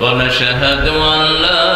ونشهد أن لا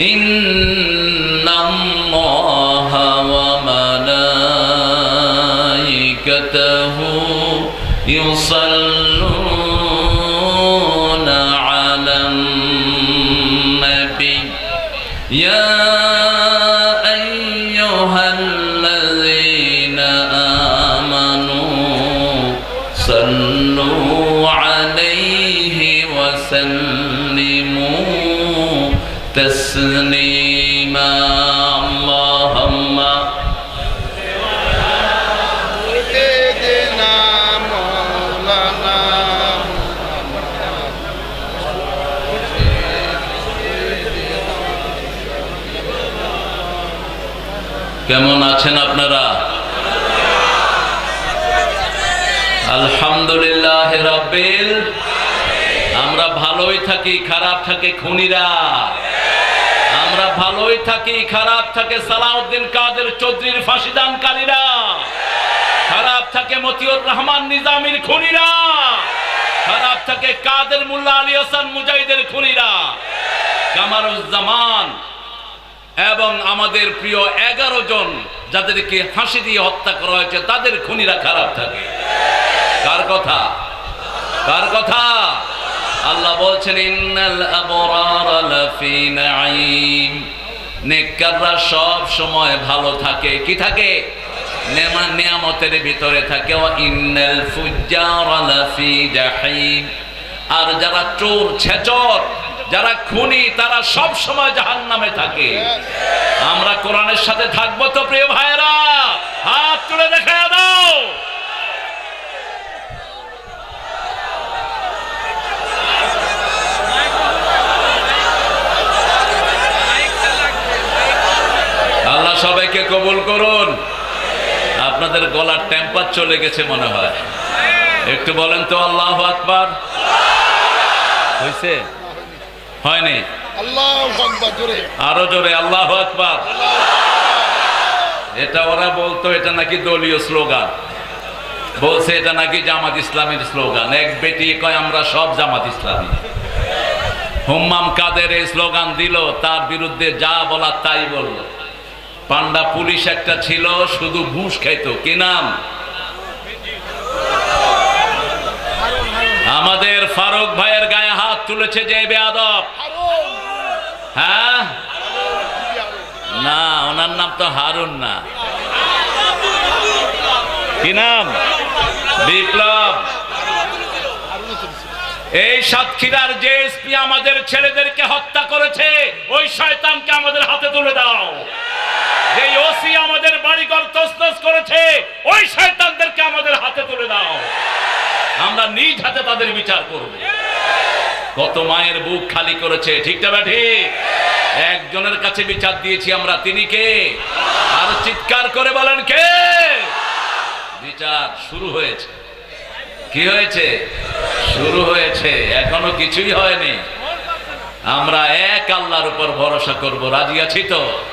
إن الله وملائكته يصلون تسليما اللهم سيدنا مولانا কেমন আছেন আপনারা আলহামদুলিল্লাহ রাব্বিল আমরা ভালোই থাকি খারাপ থাকে খুনিরা আমরা ভালোই থাকি, খারাপ থাকে, সালাউদ্দিন কাদের চৌধুরীর ফাঁসিদানকারীরা। খারাপ থাকে মতিউর রহমান নিজামীর খুনিরা। খারাপ থাকে কাদের মুল্লা আলী হাসান মুজাহিদের খুনিরা। কামারুজ্জামান এবং আমাদের প্রিয় এগারো জন যাদেরকে ফাঁসি দিয়ে হত্যা করা হয়েছে, তাদের খুনিরা খারাপ থাকে। কার কথা? কার কথা? আল্লাহ বলছেন, ইন্নাল আবরার লাফি নাঈম। নেককাররা সব সময় ভালো থাকে। কি থাকে? নেমা নিয়ামতের ভিতরে থাকে। ইন্নাল আর যারা চোর, ছেচর, যারা খুনি, তারা সব সময় জাহান্নামে থাকে। আমরা কোরআনের সাথে থাকব তো, প্রিয় ভাইরা হাত তুলে দেখা দাও। সবাইকে কবুল করুন। আপনাদের গলার টেম্পার চলে গেছে মনে হয়। একটু বলেন তো আল্লাহ আকবার। হয়েছে হয়নি? আরও জোরে আল্লাহ আকবার। এটা ওরা বলতো এটা নাকি দলীয় স্লোগান। বলছে এটা নাকি জামাত ইসলামের স্লোগান। এক বেটি কয় আমরা সব জামাত ইসলামী। হুম্মাম কাদের এই স্লোগান দিল তার বিরুদ্ধে যা বলার তাই বলল। পান্ডা পুলিশ একটা ছিল, শুধু ঘুষ খাইতো। কি নাম? আমাদের ফারুক ভাইয়ের গায়ে হাত তুলেছে যে বেয়াদব। হ্যাঁ? না, ওনার নাম তো হারুন না। কি নাম? বিপ্লব। এই সাতক্ষীরার যে এসপি আমাদের ছেলেদেরকে হত্যা করেছে, ওই শয়তানকে আমাদের হাতে তুলে দাও। যে ওসি আমাদের বাড়ি বাড়িঘর তসতস করেছে, ওই শয়তানদেরকে আমাদের হাতে তুলে দাও। আমরা নিজ হাতে তাদের বিচার করব। কত মায়ের বুক খালি করেছে ঠিকটা ঠিক একজনের কাছে বিচার দিয়েছি আমরা, তিনি কে? আর চিৎকার করে বলেন, কে? বিচার শুরু হয়েছে। কি হয়েছে? শুরু হয়েছে। এখনও কিছুই হয়নি। আমরা এক আল্লাহর উপর ভরসা করব। রাজি আছি তো?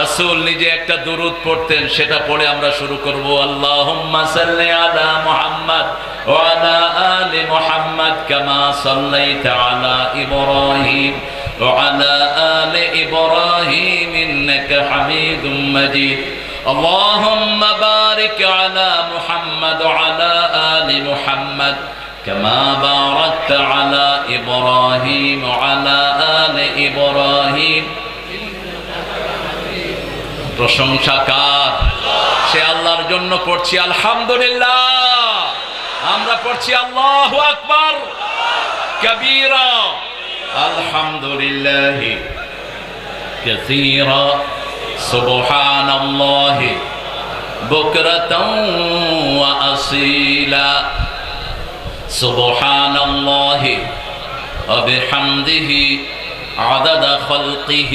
রাসূল নিজে একটা দুরুদ পড়তেন সেটা পড়ে আমরা শুরু করব আল্লাহুম্মা সাল্লি আলা মুহাম্মদ ওয়া আলা আলি মুহাম্মদ কামা সাল্লাইতা আলা ইব্রাহিম ওয়া আলা আলি ইব্রাহিম ইন্নাকা হামিদুম মাজিদ اللهم بارك على محمد وعلى آل محمد كما باركت على إبراهيم وعلى প্রশংসা কার সে আল্লাহর জন্য পড়ছি আলহামদুলিল্লাহ আমরা পড়ছি আল্লাহু আকবার কবীরা আলহামদুলিল্লাহ كثيرا سبحان الله بكرة وأصيلا سبحان الله وبحمده عدد خلقه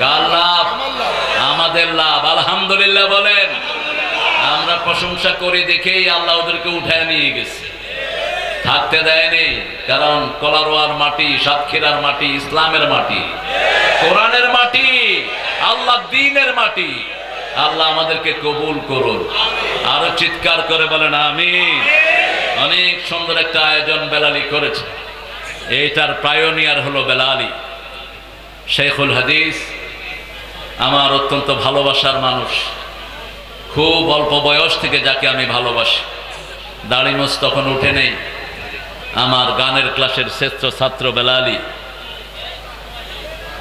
কার লাভ? আমাদের লাভ। আলহামদুলিল্লাহ বলেন। আমরা প্রশংসা করি দেখেই আল্লাহ ওদেরকে উঠায় নিয়ে গেছে। থাকতে দেয়নি, কারণ কলারোয়ার মাটি, সাতক্ষীরার মাটি, ইসলামের মাটি, কোরআনের মাটি, আল্লাহ দিনের মাটি। আল্লাহ আমাদেরকে কবুল করুন। আরও চিৎকার করে বলেন আমি অনেক সুন্দর একটা আয়োজন বেলালি করেছে। এইটার প্রায়োনিয়ার হলো বেলালি। শেখুল হাদিস আমার অত্যন্ত ভালোবাসার মানুষ। খুব অল্প বয়স থেকে যাকে আমি ভালোবাসি। দাড়িমোজ তখন উঠে নেই। আমার গানের ক্লাসের শ্রেষ্ঠ ছাত্র বেলালি।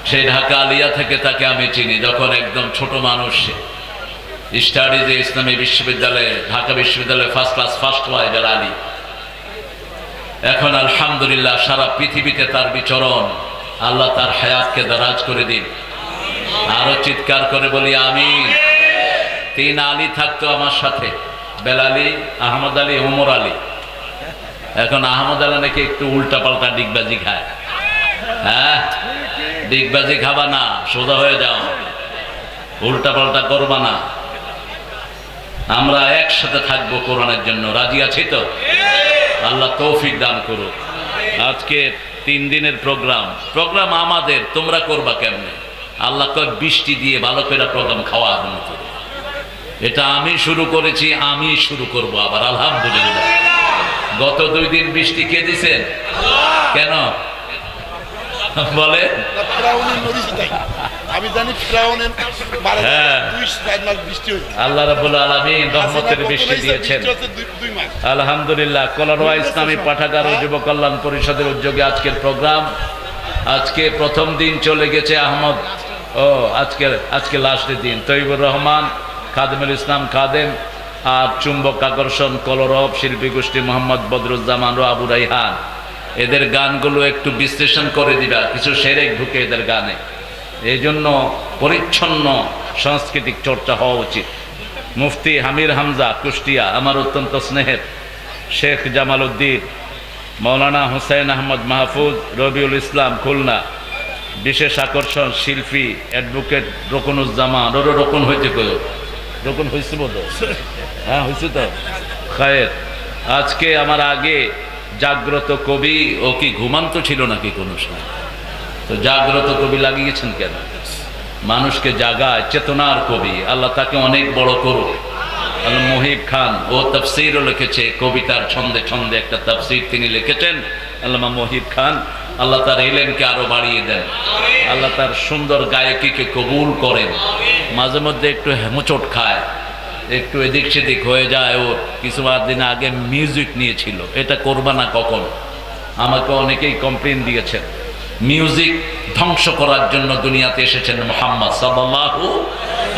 সেই ঢাকা আলিয়া থেকে তাকে আমি চিনি, যখন একদম ছোট মানুষ স্টাডিজে ইসলামী বিশ্ববিদ্যালয়ে, ঢাকা বিশ্ববিদ্যালয়ে ফার্স্ট ক্লাস ফার্স্ট হয় বেলালি। এখন আলহামদুলিল্লাহ সারা পৃথিবীতে তার বিচরণ আল্লাহ তার হায়াতকে দারাজ করে দিন। আরও চিৎকার করে বলি আমি তিন আলী থাকতো আমার সাথে বেলালি আহমদ আলী, ওমর আলী। এখন আহমদ আলী নাকি একটু উল্টা পাল্টা ডিগবাজি খায়। হ্যাঁ? ডিগবাজি খাবা না, সোজা হয়ে যাও। উল্টা পাল্টা করবা না। আমরা একসাথে থাকব কোরআনের জন্য। রাজি আছি তো? আল্লাহ তৌফিক দান করুক। আজকে তিন দিনের প্রোগ্রাম প্রোগ্রাম আমাদের, তোমরা করবা কেমনে? আল্লাহ কয় বৃষ্টি দিয়ে ভালো করে প্রোগ্রাম খাওয়া মতো এটা আমি শুরু করেছি আমি শুরু করব আবার আলহামদুলিল্লাহ। গত দুই দিন বৃষ্টি কে দিছেন কেন? বলে। আমি জানি ফেরাউনের হ্যাঁ। বৃষ্টি আল্লাহ আলমিন রহমতের বৃষ্টি দিয়েছেন। আলহামদুলিল্লাহ ইসলামী পাঠাগার ও যুব কল্যাণ পরিষদের উদ্যোগে আজকের প্রোগ্রাম। আজকে প্রথম দিন চলে গেছে আহমদ ও, আজকে আজকে লাস্টের দিন। তৈবুর রহমান, খাদেমুল ইসলাম খাদেম আর চুম্বক আকর্ষণ কলরব শিল্পী গোষ্ঠী মোহাম্মদ বদরুজ্জামান ও আবু রাইহান। এদের গানগুলো একটু বিশ্লেষণ করে দিবা, কিছু সেরেক ঢুকে এদের গানে। এই জন্য পরিচ্ছন্ন সাংস্কৃতিক চর্চা হওয়া উচিত। মুফতি হামির হামজা, কুষ্টিয়া, আমার অত্যন্ত স্নেহের শেখ জামাল উদ্দিন, মৌলানা হুসাইন আহমদ মাহফুজ, রবিউল ইসলাম, খুলনা। বিশেষ আকর্ষণ, শিল্পী অ্যাডভোকেট রকুনুজ্জামান। ওরও রকুন হয়েছে কই রকুন হয়েছে বোধ হ্যাঁ হয়েছে তো। খায়ের, আজকে আমার আগে জাগ্রত কবি ও কি ঘুমান্ত ছিল নাকি কোনো সময়? তো জাগ্রত কবি লাগিয়েছেন কেন? মানুষকে জাগায় চেতনার কবি। আল্লাহ তাকে অনেক বড় করুক। মহিব খান ও তফসিরও লিখেছে, কবিতার ছন্দে ছন্দে একটা তফসির তিনি লিখেছেন। আল্লামা মহিব খান আল্লাহ তার এলেনকে আরও বাড়িয়ে দেন। আল্লাহ তার সুন্দর গায়কীকে কবুল করেন। মাঝে মধ্যে একটু হেমচোট খায়। একটু এদিক সেদিক হয়ে যায় ওর কিছু দিন আগে মিউজিক নিয়েছিল। এটা করবা না কখন? আমাকে অনেকেই কমপ্লেন দিয়েছেন। মিউজিক ধ্বংস করার জন্য দুনিয়াতে এসেছেন মোহাম্মদ সাল্লাহু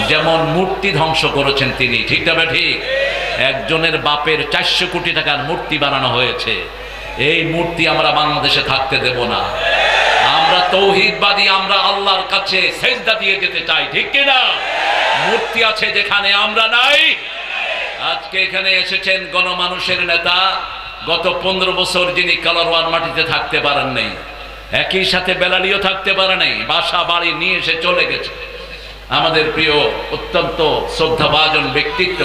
যেমন মূর্তি ধ্বংস করেছেন তিনি। ঠিক তবে ঠিক? একজনের বাপের চারশো কোটি টাকার মূর্তি বানানো হয়েছে। এই মূর্তি আমরা বাংলাদেশে থাকতে দেব না। আমরা তৌহিদবাদী, আমরা আল্লাহর কাছে সেজদা দিয়ে যেতে চাই, ঠিক কিনা মূর্তি আছে যেখানে আমরা নাই। আজকে এখানে এসেছেন গণমানুষের নেতা। গত পনেরো বছর যিনি কালারওয়ান মাটিতে থাকতে পারেন নাই, একই সাথে বেলালিও থাকতে পারে নাই, বাসা, বাড়ি নিয়ে এসে চলে গেছে। আমাদের প্রিয়, অত্যন্ত শ্রদ্ধাভাজন ব্যক্তিত্ব,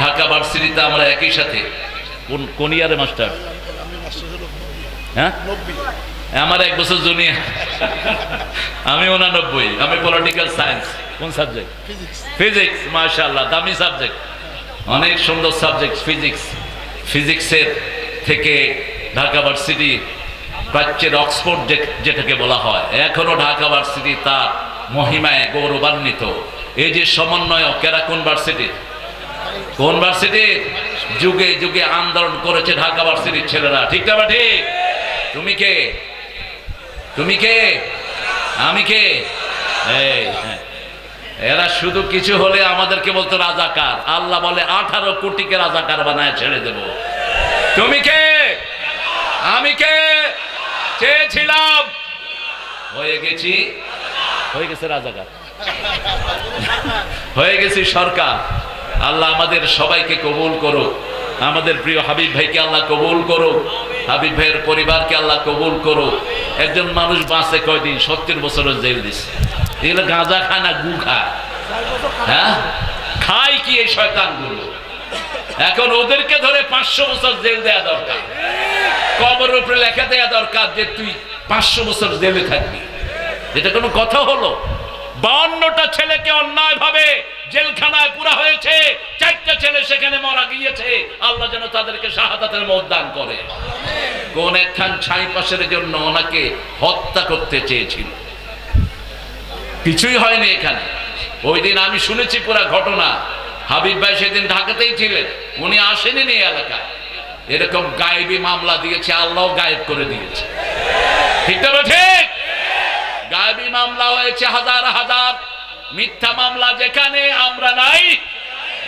ঢাকা ভার্সিটিতে আমরা একই সাথে, কোন কোন ইয়ারে, মাস্টার? হ্যাঁ? আমার এক বছর জুনিয়র। আমি উনানব্বই আমি পলিটিক্যাল সায়েন্স কোন সাবজেক্ট ফিজিক্স মাশাআল্লাহ দামি সাবজেক্ট অনেক সুন্দর সাবজেক্ট ফিজিক্স ফিজিক্সের থেকে ঢাকা ভার্সিটি প্রাচ্যের অক্সফোর্ড যেটাকে বলা হয় এখনও ঢাকা ভার্সিটি তার মহিমায় গৌরবান্বিত। এই যে সমন্বয়ক এরা কোন ভার্সিটি কোন ভার্সিটি যুগে যুগে আন্দোলন করেছে ঢাকা ভার্সিটির ছেলেরা ঠিক না ঠিক? তুমি কে? তুমি কে? আমি কে? হ্যাঁ। এরা শুধু কিছু হলে আমাদেরকে বলতো রাজাকার। আল্লাহ বলে, আঠারো কোটিকে রাজাকার বানায় ছেড়ে দেব। তুমি কে? আমি কে? চেয়েছিলাম। হয়ে গেছি। হয়ে গেছে রাজাকার। হয়ে গেছি সরকার। আল্লাহ আমাদের সবাইকে কবুল করুক। আমাদের প্রিয় হাবিব ভাইকে আল্লাহ কবুল করো হাবিব ভাইয়ের পরিবারকে আল্লাহ কবুল করো একজন মানুষ বাঁচে কয়দিন? সত্তর বছরের জেল দিছে। এগুলো গাঁজা খায় না গু খায়? হ্যাঁ? খায় কি এই শয়তানগুলো? এখন ওদেরকে ধরে পাঁচশো বছর জেল দেয়া দরকার। কবর উপরে লেখা দেয়া দরকার যে তুই পাঁচশো বছর জেলে থাকবি। এটা কোনো কথা হলো? বাউন্নটা ছেলেকে অন্যায় ভাবে জেলখানায় পুরা হয়েছে, চারটা ছেলে সেখানে মারা গিয়েছে। আল্লাহ যেন তাদেরকে শাহাদাতের মত দান করে। কোন একখান ছাই পাশের জন্য ওনাকে হত্যা করতে চেয়েছিল। কিছুই হয়নি এখানে। ওই দিন আমি শুনেছি পুরা ঘটনা। হাবিব ভাই সেদিন ঢাকাতেই ছিলেন। উনি আসেনি এই এলাকায়। এরকম গায়েবী মামলা দিয়েছে আল্লাহ গায়েব করে দিয়েছে। ঠিক তো ঠিক? গায়েবী মামলা হয়েছে হাজার হাজার। মিথ্যা মামলা যেখানে, আমরা নাই।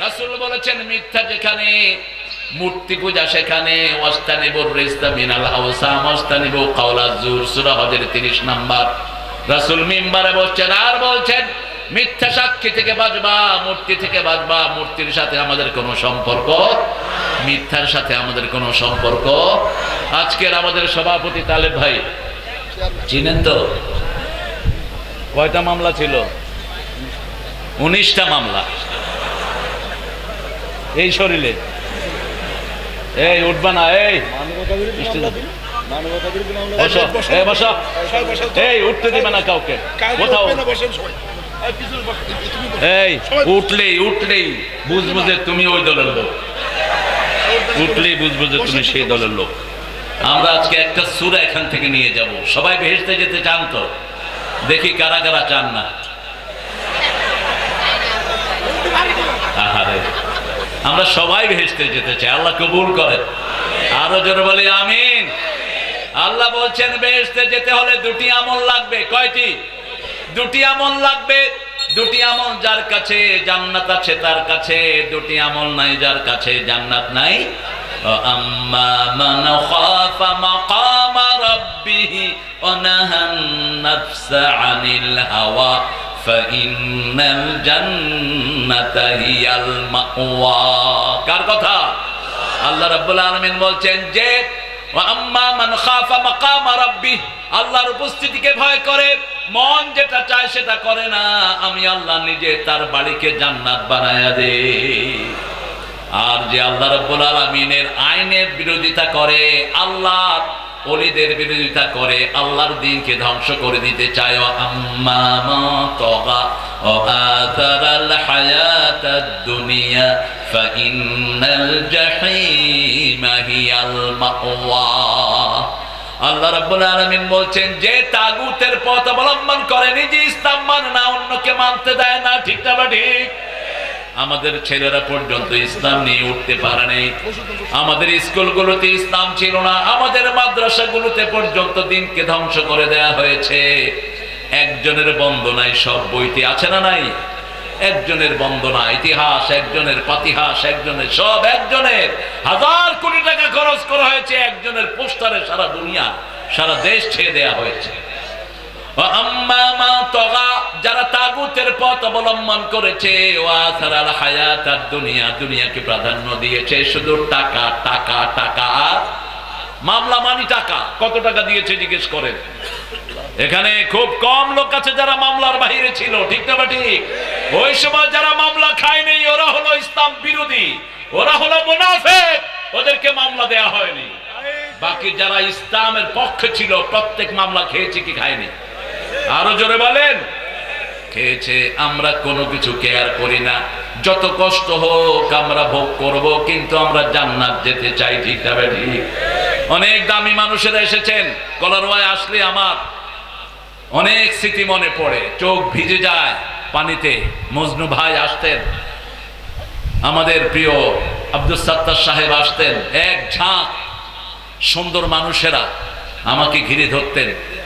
রাসূল বলেছেন, মিথ্যা যেখানে, মূর্তি পূজা সেখানে। ওয়াস্তানিবুর রিজতা মিনাল আওসাম, ওয়াস্তানিবু কাওলাজ জুর, সূরা হজের 30 নাম্বার। রাসূল মিম্বারে বলছেন আর বলছেন, মিথ্যা সাক্ষী থেকে বাজবা মূর্তি থেকে বাজবা মূর্তির সাথে আমাদের কোনো সম্পর্ক মিথ্যার সাথে আমাদের কোনো সম্পর্ক আজকের আমাদের সভাপতি তালেব ভাই, চিনেন তো? কয়টা মামলা ছিল? উনিশটা মামলা। এই শরীরে। এই, উঠবা না, এই। উঠলেই তুমি ওই দলের লোক। উঠলেই তুমি সেই দলের লোক। আমরা আজকে একটা সুরা এখান থেকে নিয়ে যাব। সবাই ভেসতে যেতে চান তো? দেখি কারা কারা চান না। আহারে আমরা সবাই ভেসতে যেতে চাই, আল্লাহ কবুল করেন। আরও জোরে বলি, আমিন। আল্লাহ বলছেন বেহেশতে যেতে হলে দুটি আমল লাগবে। কয়টি? দুটি আমল লাগবে। দুটি আমল যার কাছে জান্নাত আছে, তার কাছে দুটি আমল নাই, যার কাছে জান্নাত নাই। হাওয়া। কার কথা? আল্লাহ রাব্বুল আলামিন বলছেন যে আল্লাহর উপস্থিতিকে ভয় করে, মন যেটা চায় সেটা করে না, আমি আল্লাহ নিজে তার বাড়িকে জান্নাত বানায়া দে আর যে আল্লাহ রাব্বুল আলামিনের আইনের বিরোধিতা করে, আল্লাহ অলিদের বিরোধিতা করে, আল্লাহর দিনকে ধ্বংস করে দিতে চায়। আল্লাহ রব আলামিন বলছেন, যে তাগুতের পথ অবলম্বন করে, নিজে ইসলাম মানে না, অন্যকে মানতে দেয় না ঠিকটা বা ঠিক? আমাদের ছেলেরা পর্যন্ত ইসলাম নিয়ে উঠতে পারে নাই। আমাদের স্কুলগুলোতে ইসলাম ছিল না, আমাদের মাদ্রাসাগুলোতে পর্যন্ত দিনকে ধ্বংস করে দেয়া হয়েছে। একজনের বন্দনায় সব বইতে আছে না নাই? একজনের বন্দনা ইতিহাস, একজনের পাতিহাস, একজনের সব একজনের। হাজার কোটি টাকা খরচ করা হয়েছে, একজনের পোস্টারে সারা দুনিয়া, সারা দেশ ছেড়ে দেয়া হয়েছে। যারা তাগুতের পথ অবলম্বন করেছে হায়াত আর দুনিয়া, দুনিয়াকে প্রাধান্য দিয়েছে, শুধু টাকা টাকা টাকা মামলা মানি টাকা। কত টাকা দিয়েছে জিজ্ঞেস করেন? এখানে খুব কম লোক আছে যারা মামলার বাহিরে ছিল, ঠিক না বা ঠিক? ওই সময় যারা মামলা খায়নি ওরা হলো ইসলাম বিরোধী, ওরা হলো মুনাফেক, ওদেরকে মামলা দেয়া হয়নি। বাকি যারা ইসলামের পক্ষে ছিল, প্রত্যেক মামলা খেয়েছে কি খায়নি? আরও জোরে বলেন। খেয়েছে আমরা কোনো কিছু কেয়ার করি না। যত কষ্ট হোক আমরা ভোগ করব, কিন্তু আমরা জান্নাত যেতে চাই, ঠিক ঠিক অনেক দামি মানুষেরা এসেছেন কলারওয়ায় আসলে আমার। অনেক স্মৃতি মনে পড়ে, চোখ ভিজে যায় পানিতে। মজনু ভাই আসতেন। আমাদের প্রিয় আব্দুল সাত্তার সাহেব আসতেন। এক ঝাঁক। সুন্দর মানুষেরা আমাকে ঘিরে ধরতেন।